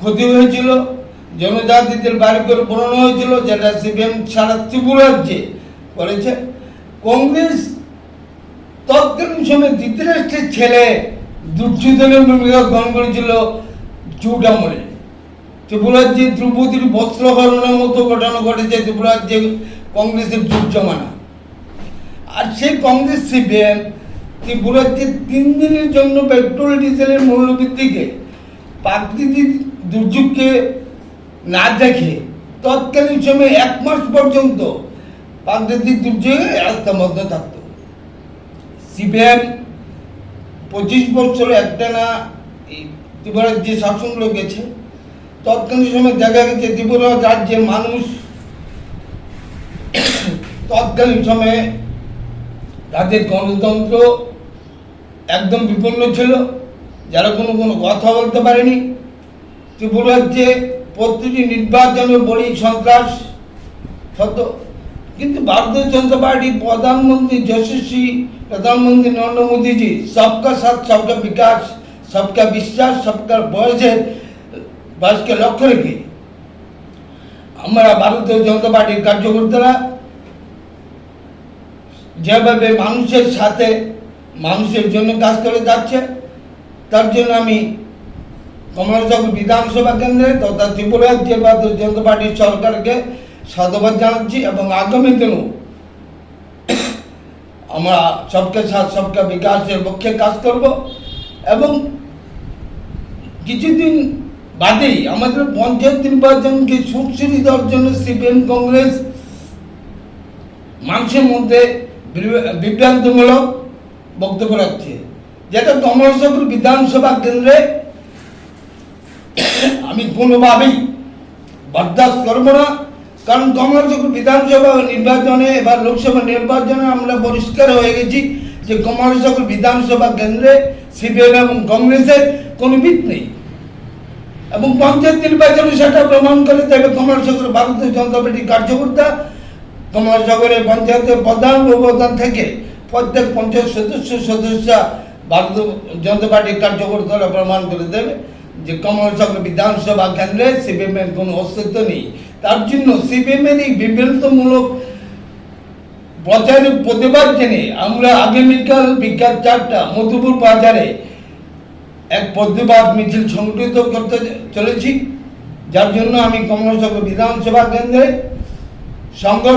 ক্ষতি হয়েছিল, জনজাতিদের বাড়ি করে হয়েছিল, যেটা সিপিএম সারা ত্রিপুরাজ্যে করেছে। কংগ্রেস তৎকালীন সময় ছেলে দুর্যোধনের ভূমিকা গ্রহণ করেছিল চুট আমলে। ত্রিপুরাজ্যে দ্রৌপদীর বস্ত্রহরণের মতো ঘটনা ঘটেছে ত্রিপুরাজ্যে কংগ্রেসের যুগ জমানা আর সেই কংগ্রেস, সিপিএম ত্রিপুরাজ্যে তিন দিনের জন্য পেট্রোল, ডিজেলের মূল্যবৃদ্ধিকে, প্রাকৃতিক দুর্যোগকে না দেখে তৎকালীন সময়ে এক মাস পর্যন্ত প্রাকৃতিক দুর্যোগে রাস্তার মধ্যে থাকত। সিপিএম পঁচিশ বছর একটানা এই ত্রিপুরার যে শাসনগুলো গেছে, তৎকালীন সময় দেখা গেছে ত্রিপুরা রাজ্যের মানুষ তৎকালীন সময়ে তাদের গণতন্ত্র একদম বিপন্ন ছিল, যারা কোনো কোনো কথা বলতে পারেনি। ত্রিপুরার যে প্রতিটি নির্বাচনে বড়ি সন্ত্রাস হতো। কিন্তু ভারতীয় জনতা পার্টি প্রধানমন্ত্রী যশস্বী, প্রধানমন্ত্রী নরেন্দ্র মোদীজি সবকা সাথ সবকা বিকাশ সবকা বিশ্বাস সবকা বয়সের বয়সকে লক্ষ্য রেখে আমরা ভারতীয় জনতা পার্টির কার্যকর্তারা যেভাবে মানুষের সাথে মানুষের জন্য কাজ করে যাচ্ছে, তার জন্য আমি কমলাচক বিধানসভা কেন্দ্রে তথা ত্রিপুরা যে ভারতীয় জনতা পার্টির সরকারকে সাধুবাদ জানাচ্ছি এবং আগামী দিনেও আমরা সবকে সাথ, সবকে বিকাশের পক্ষে কাজ করব এবং কিছুদিন বাদেই আমাদের পঞ্চায়েত নির্বাচনকে সুশ্রী দেওয়ার জন্য সিপিএম কংগ্রেস মানুষের মধ্যে বিভ্রান্তমূলক বক্তব্য রাখছে। যেটা কমলসাগর বিধানসভা কেন্দ্রে আমি কোনোভাবেই বরদাস্ত করব না, কারণ কমলসাগর বিধানসভা নির্বাচনে এবার লোকসভা নির্বাচনে আমরা পরিষ্কার হয়ে গেছি যে কমলসাগর বিধানসভা কেন্দ্রে সিপিএম এবং কংগ্রেসের কোনো ভিত নেই। এবং পঞ্চায়েত নির্বাচনে সেটা প্রমাণ করে দেবে কমলসাগর ভারতীয় জনতা পার্টির কার্যকর্তা কমলসাগরের পঞ্চায়েতের প্রধান উপপ্রধান থেকে প্রত্যেক পঞ্চায়েত সদস্য সদস্য ভারতীয় জনতা পার্টির কার্যকর্তারা প্রমাণ করে দেবে যে কমলসাগর বিধানসভা কেন্দ্রে সিপিএমের কোনো অস্তিত্ব নেই। তার জন্য সিপিএমের এই বিভ্রান্তমূলক প্রচারের প্রতিবাদ জেনে আমরা আগামীকাল বিকাল চারটা মধুপুর বাজারে এক প্রতিবাদ মিছিল সংগঠিত করতে চলেছি, যার জন্য আমি কমলসাগর বিধানসভা কেন্দ্রে সংগঠন